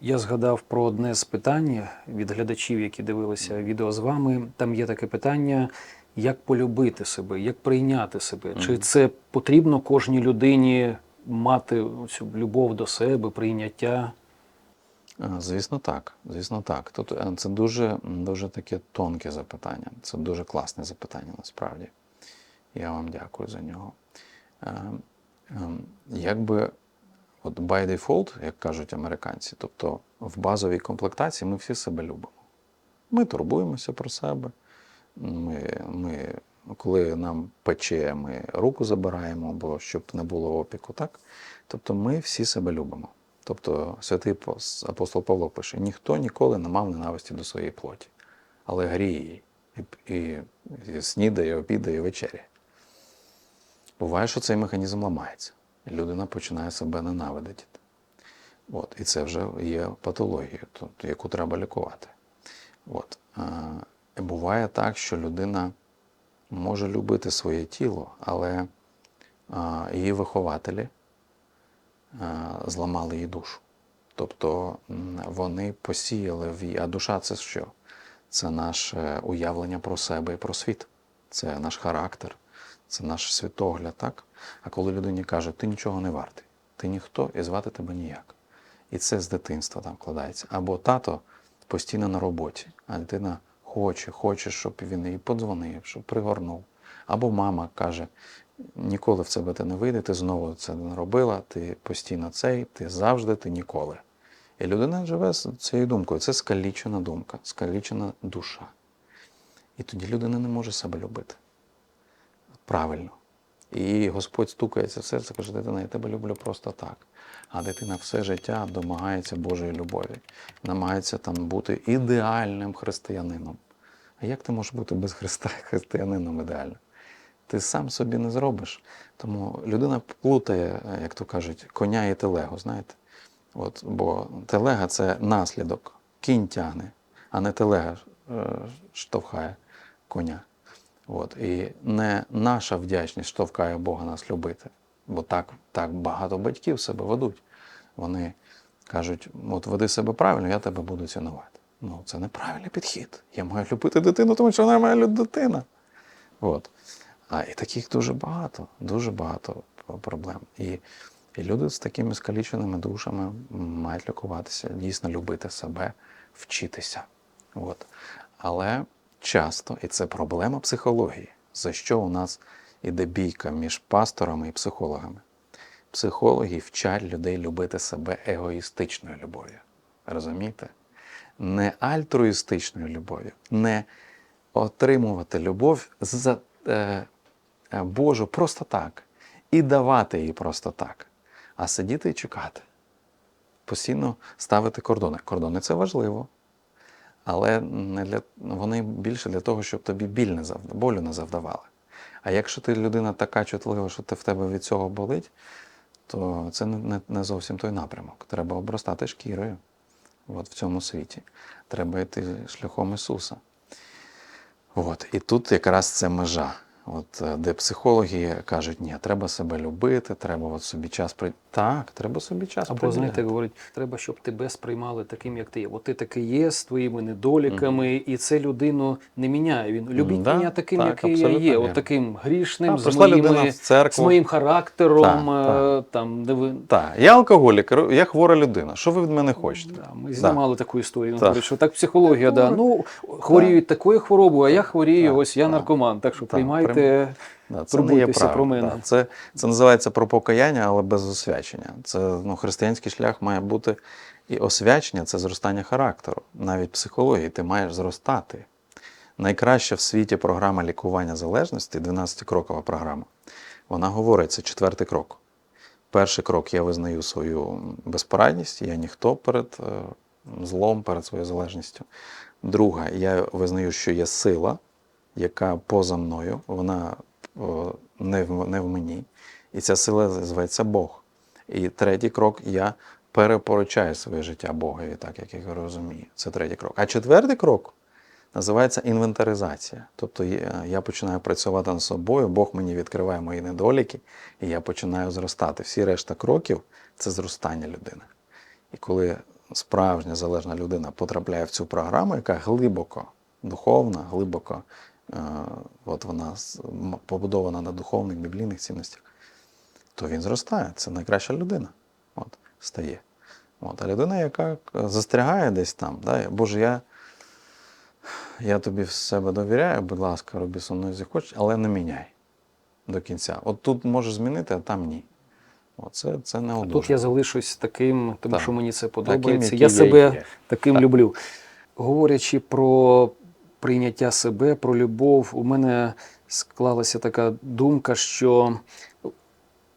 Я згадав про одне з питань від глядачів, які дивилися відео з вами. Там є таке питання: як полюбити себе, як прийняти себе? Чи це потрібно кожній людині мати цю любов до себе, прийняття? Е, Звісно, так. Звісно, так. Тут е, це дуже, дуже таке тонке запитання. Це дуже класне запитання насправді. Я вам дякую за нього. Е, ем, Якби от by default, як кажуть американці, тобто в базовій комплектації ми всі себе любимо. Ми турбуємося про себе. Ми, ми, коли нам пече, ми руку забираємо, бо щоб не було опіку, так? Тобто ми всі себе любимо. Тобто святий апостол Павло пише: ніхто ніколи не мав ненависті до своєї плоті, але гріє і, і, і снідає, обідає, вечеряє. Буває, що цей механізм ламається, людина починає себе ненавидити. От, і це вже є патологією, яку треба лікувати. От. Буває так, що людина може любити своє тіло, але її вихователі зламали її душу. Тобто вони посіяли в її. А душа це що? Це наше уявлення про себе і про світ. Це наш характер, це наш світогляд, так? А коли людині каже, ти нічого не вартий, ти ніхто і звати тебе ніяк. І це з дитинства там вкладається. Або тато постійно на роботі, а дитина хоче, хоче, щоб він їй подзвонив, щоб пригорнув. Або мама каже: ніколи в тебе ти не вийде, ти знову це не робила, ти постійно цей, ти завжди, ти ніколи. І людина живе з цією думкою. Це скалічена думка, скалічена душа. І тоді людина не може себе любити. Правильно. І Господь стукається в серце, каже, дитина, я тебе люблю просто так. А дитина все життя домагається Божої любові, намагається там бути ідеальним християнином. А як ти можеш бути без Христа християнином ідеальним? Ти сам собі не зробиш. Тому людина плутає, як то кажуть, коня і телегу, знаєте? От, бо телега це наслідок, кінь тягне, а не телега е, штовхає коня. От. І не наша вдячність штовхає Бога нас любити. Бо так, так багато батьків себе ведуть. Вони кажуть, от веди себе правильно, я тебе буду цінувати. Ну, це неправильний підхід. Я маю любити дитину, тому що вона моя дитина. От. А і таких дуже багато, дуже багато проблем. І, і люди з такими скаліченими душами мають лікуватися, дійсно любити себе, вчитися. От. Але часто, і це проблема психології, за що у нас іде бійка між пасторами і психологами. Психологи вчать людей любити себе егоїстичною любов'ю. Розумієте? Не альтруїстичною любов'ю, не отримувати любов за е, е, Божу просто так і давати її просто так, а сидіти і чекати. Постійно ставити кордони. Кордони це важливо, але не для, вони більше для того, щоб тобі біль не завда, болю не завдавали. А якщо ти людина така чутлива, що ти в тебе від цього болить, то це не, не, зовсім той напрямок. Треба обростати шкірою от, в цьому світі. Треба йти шляхом Ісуса. От. І тут якраз це межа. От, е, де психологи кажуть, ні, треба себе любити, треба от собі час. Так, треба собі час Або приділяти. знаєте, говорять, треба, щоб тебе сприймали таким, як ти є. От ти такий є з твоїми недоліками, і це людину не міняє. Він любіть Да, мене таким, так, який я є. От таким грішним, Так, з, моїми, з моїм характером. Так, е, Там, де ви... Так, я алкоголік, я хвора людина. Що ви від мене хочете? Да, ми знімали таку історію. Так. говорить, що так психологія, да. ну хворіють такою хворобою, а я хворію, Так, ось я так. наркоман. Так що Так, приймайте. Да, це не є про мене. Да, це, це називається про покаяння, але без освячення. Це ну, християнський шлях має бути і освячення це зростання характеру. Навіть психології ти маєш зростати. Найкраща в світі програма лікування залежності, 12-крокова програма, вона говорить, це четвертий крок. Перший крок я визнаю свою безпорадність, я ніхто перед е, злом, перед своєю залежністю. Друга, я визнаю, що є сила, яка поза мною, вона не в, не в мені. І ця сила зветься Бог. І третій крок я перепоручаю своє життя Богові, так як я розумію. Це третій крок. А четвертий крок називається інвентаризація. Тобто я, я починаю працювати над собою, Бог мені відкриває мої недоліки, і я починаю зростати. Всі решта кроків це зростання людини. І коли справжня залежна людина потрапляє в цю програму, яка глибоко духовна, глибоко е, от вона побудована на духовних біблійних цінностях, то він зростає. Це найкраща людина. От, стає. От, а людина, яка е, застрягає десь там, да, Боже, я, я тобі в себе довіряю, будь ласка, роби зі мною, як хочеш, але не міняй до кінця. От тут можеш змінити, а там ні. От це, не Тут я залишусь таким, тому Так. що мені це подобається. який я себе є. таким Так. люблю. Говорячи про прийняття себе, про любов, у мене склалася така думка, що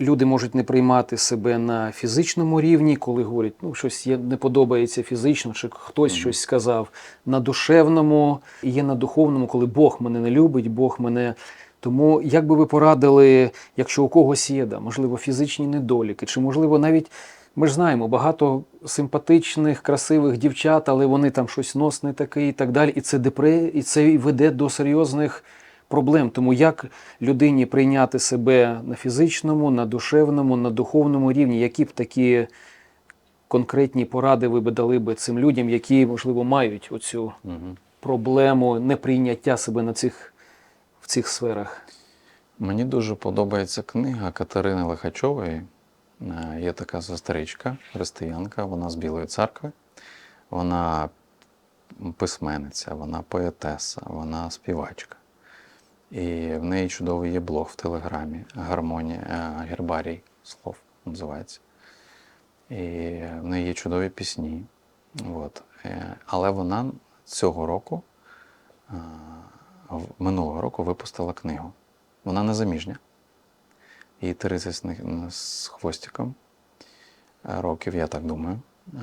люди можуть не приймати себе на фізичному рівні, коли говорять, ну щось є, не подобається фізично, чи хтось Мгм. щось сказав. На душевному і є на духовному, коли Бог мене не любить, Бог мене. Тому як би ви порадили, якщо у когось є, да, можливо, фізичні недоліки, чи можливо навіть ми ж знаємо багато симпатичних, красивих дівчат, але вони там щось нос не таке і так далі. І це депре, і це веде до серйозних проблем. Тому як людині прийняти себе на фізичному, на душевному, на духовному рівні, які б такі конкретні поради ви б дали би цим людям, які, можливо, мають оцю Мгм. проблему неприйняття себе на цих, в цих сферах? Мені дуже подобається книга Катерини Лихачової. Е, Є така сестричка, християнка, вона з Білої церкви. Вона письменниця, вона поетеса, вона співачка. І в неї чудовий є блог в Телеграмі Гармонія, е, гербарій слов називається. І в неї є чудові пісні. От. Е, Але вона цього року, минулого року, випустила книгу. Вона незаміжня. Їй 30 з хвостиком е, років, я так думаю. Е,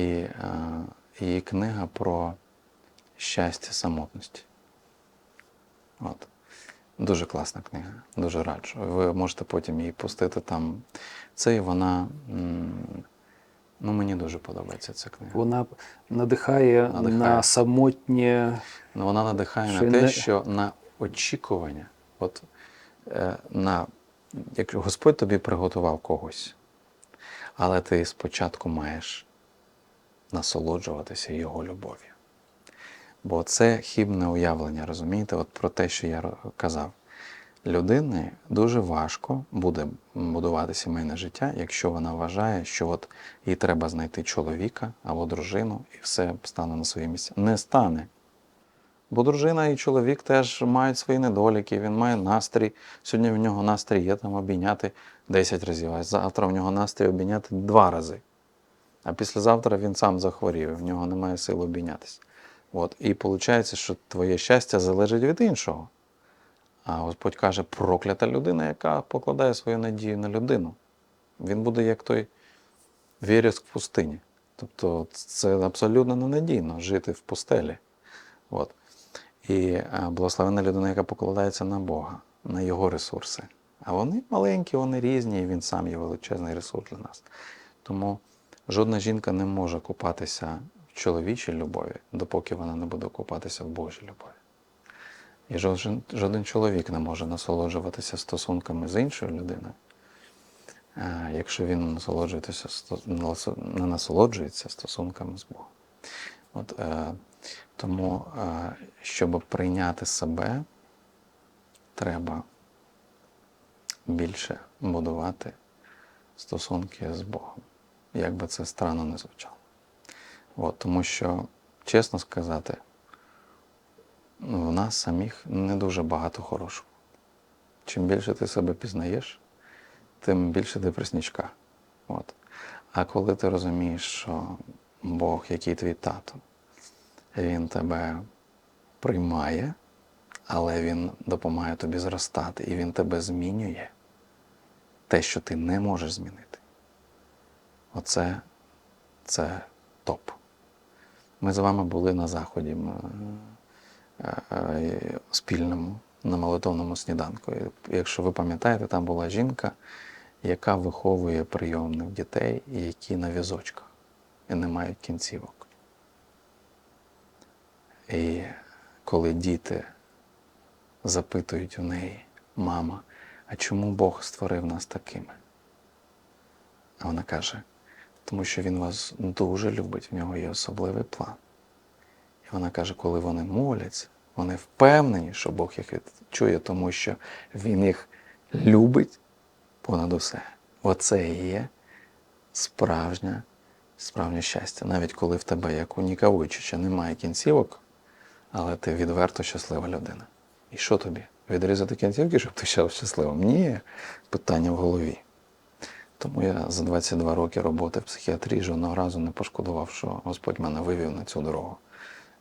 І е, її книга про щастя самотності. От. Дуже класна книга, дуже раджу. Ви можете потім її пустити там. Це і вона. Ну, мені дуже подобається ця книга. Вона надихає, Надихає. на самотнє. Ну, вона надихає Що на те, не- що на очікування, от е, на як Господь тобі приготував когось, але ти спочатку маєш насолоджуватися Його любов'ю. Бо це хібне уявлення, розумієте, от про те, що я казав. Людині дуже важко буде будувати сімейне життя, якщо вона вважає, що от їй треба знайти чоловіка або дружину, і все стане на своє місце. Не стане. Бо дружина і чоловік теж мають свої недоліки, він має настрій. Сьогодні в нього настрій є там обійняти 10 разів, а завтра в нього настрій обійняти 2 рази. А післязавтра він сам захворів, в нього немає сил обійнятися. От. І виходить, що твоє щастя залежить від іншого. А Господь каже, проклята людина, яка покладає свою надію на людину. Він буде як той віряск в пустині. Тобто це абсолютно ненадійно жити в пустелі. От. І е, благословена людина, яка покладається на Бога, на Його ресурси. А вони маленькі, вони різні, і він сам є величезний ресурс для нас. Тому жодна жінка не може купатися в чоловічій любові, допоки вона не буде купатися в Божій любові. І жоден, жоден чоловік не може насолоджуватися стосунками з іншою людиною, якщо він насолоджується, не насолоджується стосунками з Богом. От, е, тому, е, щоб прийняти себе, треба більше будувати стосунки з Богом, як би це странно не звучало. От, тому що, чесно сказати, в нас самих не дуже багато хорошого. Чим більше ти себе пізнаєш, тим більше ти преснічка. От. А коли ти розумієш, що Бог, який твій тато, він тебе приймає, але він допомагає тобі зростати, і він тебе змінює. Те, що ти не можеш змінити. Оце це топ. Ми з вами були на заході е, е, спільному на молитовному сніданку. Якщо ви пам'ятаєте, там була жінка, яка виховує прийомних дітей, які на візочках і не мають кінцівок. І коли діти запитують у неї, мама, а чому Бог створив нас такими? А вона каже: Тому що він вас дуже любить, в нього є особливий план. І вона каже, коли вони моляться, вони впевнені, що Бог їх чує, тому що Він їх любить понад усе. Оце і є справжнє, справжнє щастя. Навіть коли в тебе, як у Ніка Вуйчича, немає кінцівок, але ти відверто щаслива людина. І що тобі? Відрізати кінцівки, щоб ти став щасливим? Ні, питання в голові. Тому я за 22 роки роботи в психіатрії жодного разу не пошкодував, що Господь мене вивів на цю дорогу.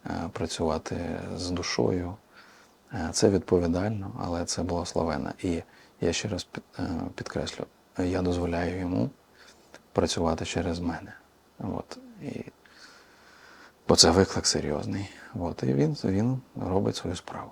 Е, Працювати з душою. Е, Це відповідально, але це благословенно. І я ще раз е, підкреслю, я дозволяю йому працювати через мене. От. І... Бо це виклик серйозний. От. І він, він робить свою справу.